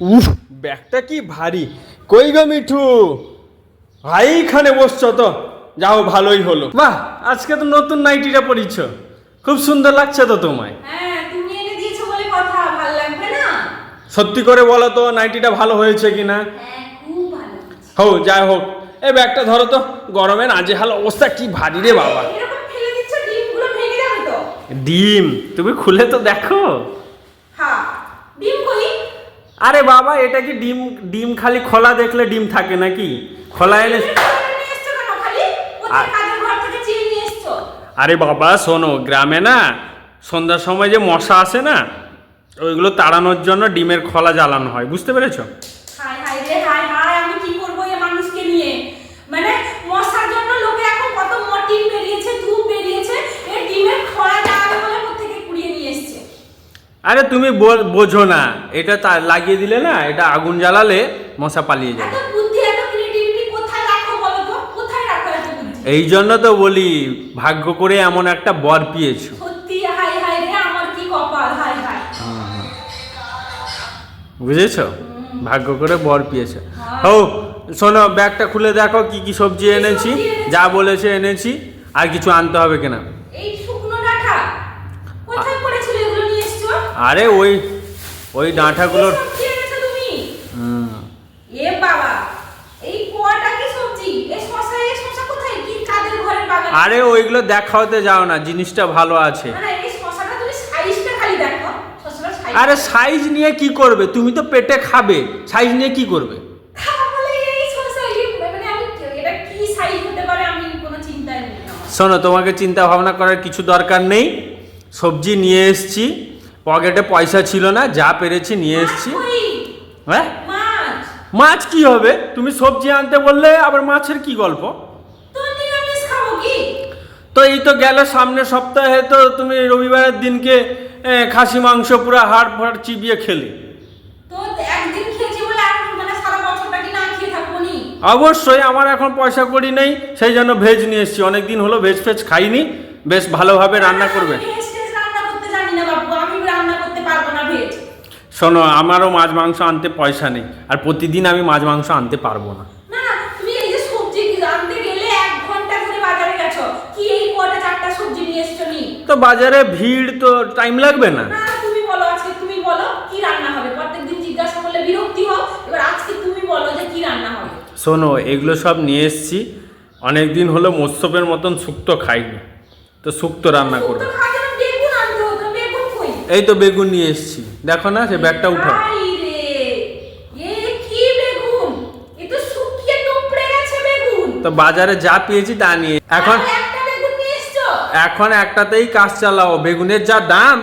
উফ ব্যাগটা কি ভারী। কই গো মিঠু? ভাই এখানে বসছো তো। যাও ভালোই হলো। বাহ আজকে তো নতুন নাইটিটা পরিছ খুব সুন্দর লাগছে তো তোমায়। হ্যাঁ না? সত্যি করে বলো তো নাইটিটা ভালো হয়েছে কিনা? হ্যাঁ খুব ভালো হোক যাই হোক। এ ব্যাগটা ধরো তো গরমে নাজেহাল অবস্থা কি ভারী রে বাবা। ডিম তুমি খুলে তো দেখো। আরে বাবা এটা কি ডিম ডিম খালি খোলা দেখলে ডিম থাকে নাকি? খোলা এসছো? আরে বাবা শোনো গ্রামে না সন্ধ্যার সময় যে মশা আসে না ওইগুলো তাড়ানোর জন্য ডিমের খোলা জ্বালানো হয় বুঝতে পেরেছ হাই হাই রে হাই হাই আমি কি করব এই মানুষকে নিয়ে মানে মশার জন্য লোকে এখন কত মর্টিন বেরিয়েছে ধূপ বেরিয়েছে এই ডিমের খরা জ্বালাবে বলে কোথেকে কুড়িয়ে নিয়ে এসছে আরে তুমি বোঝো না। এটা তা লাগিয়ে দিলে না এটা আগুন জ্বালালে মশা পালিয়ে যাবে। এই জন্য তো বলি ভাগ্য করে এমন একটা বর পেয়েছ। হাই হাই বুঝেছ? ভাগ্য করে বর পেয়েছে। হ্যাঁ। হো শোনো ব্যাগটা খুলে দেখো কি কি সবজি এনেছি সবজি এনেছি? যা বলেছে এনেছি আর কিছু আনতে হবে কিনা এই শুকনো ডাঁটা কোথায় পড়েছিল এগুলো নিয়ে এসছো আরে ওই ওই ডাঁটাগুলোর কি সবজি এনেছো তুমি? হুম, এ বাবা এই কোয়াটা কি সবজি? এই শশা এই শশা কোথায়? কি কাদের ঘরের বাগান? আরে ওইগুলো দেখাতে যাও না জিনিসটা ভালো আছে। আরে সাইজ নিয়ে কি করবে? তুমি তো পেটে খাবে সাইজ নিয়ে কি করবে? মানে শোনো তোমাকে চিন্তা ভাবনা করার কিছু দরকার নেই। সবজি নিয়ে এসছি। পকেটে পয়সা ছিল না যা পেরেছি নিয়ে এসছি। হ্যাঁ? মাছ। কি হবে? তুমি সবজি আনতে বললে আবার মাছের কি গল্প? তো এই তো গেল সামনের সপ্তাহে তো তুমি রবিবারের দিনকে খাসি মাংস পুরো হাড় ফাড় চিবিয়ে খেলে। মানে অবশ্যই আমার এখন পয়সা করি নেই সেই জন্য ভেজ নিয়ে এসেছি। অনেক দিন হলো ভেজ ফেজ খাইনি বেশ ভালোভাবে রান্না করবে আমি ভেজ টেজ রান্না করতে জানি না বাবু আমি রান্না করতে পারব না ভেজ শোনো আমারও মাছ মাংস আনতে পয়সা নেই আর প্রতিদিন আমি মাছ মাংস আনতে পারব না। তো বাজারে ভিড় তো টাইম লাগবে না। তুমি বলো আজকে তুমি বলো কি রান্না হবে প্রত্যেকদিন জিজ্ঞাসা করলে বিরক্তি হোক এবার আজকে তুমি বলো যে কি রান্না হবে। শোনো এগুলো সব নিয়ে এসেছি অনেক দিন হলো মৎস্যপের মতন শুক্তো খাইনি তো শুক্তো রান্না করব শুক্তো খাওয়ার জন্য বেগুন আনতে হতো বেগুন কই এই তো বেগুন নিয়ে এসেছি। দেখো না সে ব্যাগটা উঠাও। এ তো বাজারে যা পেয়েছি তা নিয়ে। এখন এখন একটাতেই কাজ চালাও। বেগুনের যা দাম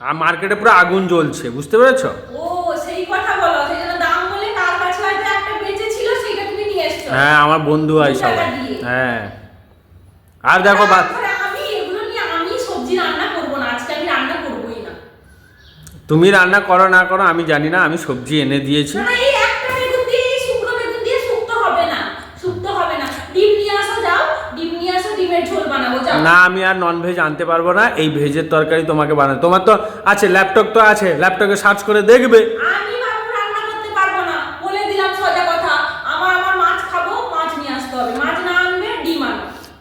আর মার্কেটে পুরো আগুন জ্বলছে বুঝতে পেরেছ? হ্যাঁ আমার বন্ধু হয় সবাই। হ্যাঁ। আর দেখো বা- তারপরে আমি এগুলো নিয়ে আমি সবজি রান্না করব না আজকে আমি রান্না করবোই না তুমি রান্না করো না করো আমি জানি না আমি সবজি এনে দিয়েছি। না, আমি আর নন ভেজ আনতে পারব না এই ভেজের তরকারি তোমাকে বানাতে। তোমার তো আছে ল্যাপটপ তো আছে ল্যাপটপে সার্চ করে দেখবে।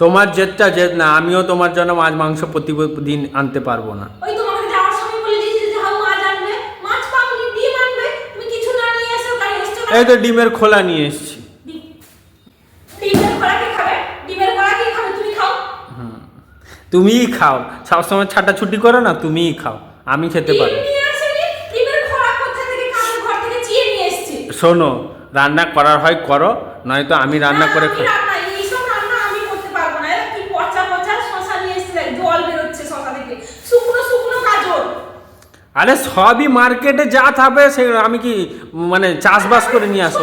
তোমার জেদটা জেদ না আমিও তোমার জন্য মাছ মাংস প্রতিদিন আনতে পারব না ওই তোমাকে যাওয়ার সময় বলে দিয়েছি যে হাউ মাছ আনবে মাছ পাওনি ডিম আনবে তুমি কিছু না নিয়ে এসো গাড়ি এসছো না এই তো ডিমের খোলা নিয়ে এসেছি। তুমিই খাও। সবসময় ছাটাছুটি করো না তুমিই খাও। আমি খেতে পারি শোনো রান্না করার হয় করো নয়তো আমি রান্না করে খাই রান্না এইসব রান্না আমি করতে পারব না এরা কি পচা পচা শশা নিয়ে এসেছে জল বেরোচ্ছে শশা থেকে শুকনো শুকনো গাজর আরে সবই মার্কেটে যা থাকবে সে আমি কি মানে চাষবাস করে নিয়ে আসব?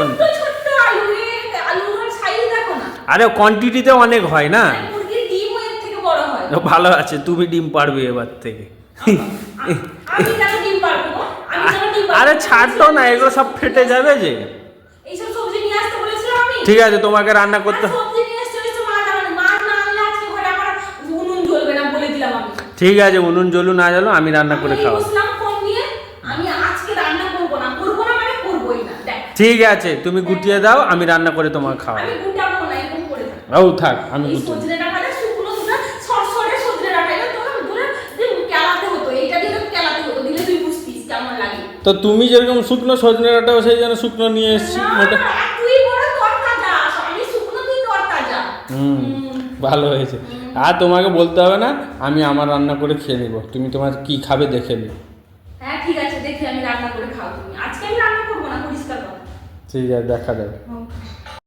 আরে কোয়ান্টিটিতে অনেক হয় না? ভালো আছে তুমি ডিম পারবে এবার থেকে? আরে ছাড়তো না এগুলো সব ফেটে যাবে যে। ঠিক আছে তোমাকে রান্না করতে ঠিক আছে উনুন জ্বলু না জ্বলো আমি রান্না করে খাওয়া বসলাম ফোন নিয়ে আমি আজকে রান্না করব না করব না মানে করবোই ঠিক আছে তুমি গুটিয়ে দাও আমি রান্না করে তোমার খাওয়াবো। ও থাক। আমি গুটিয়ে তো তুমি যেরকম শুকনো সজনে ডাঁটাও সেই জন্য শুকনো নিয়ে এসেছি মোটা হুম। ভালো হয়েছে। আর তোমাকে বলতে হবে না আমি আমার রান্না করে খেয়ে নিব তুমি তোমার কি খাবে দেখে নিও। হ্যাঁ ঠিক আছে দেখি আমি রান্না করে খাও তুমি আজকে আমি রান্না করব না পরিষ্কার করো ঠিক আছে দেখা যাবে ও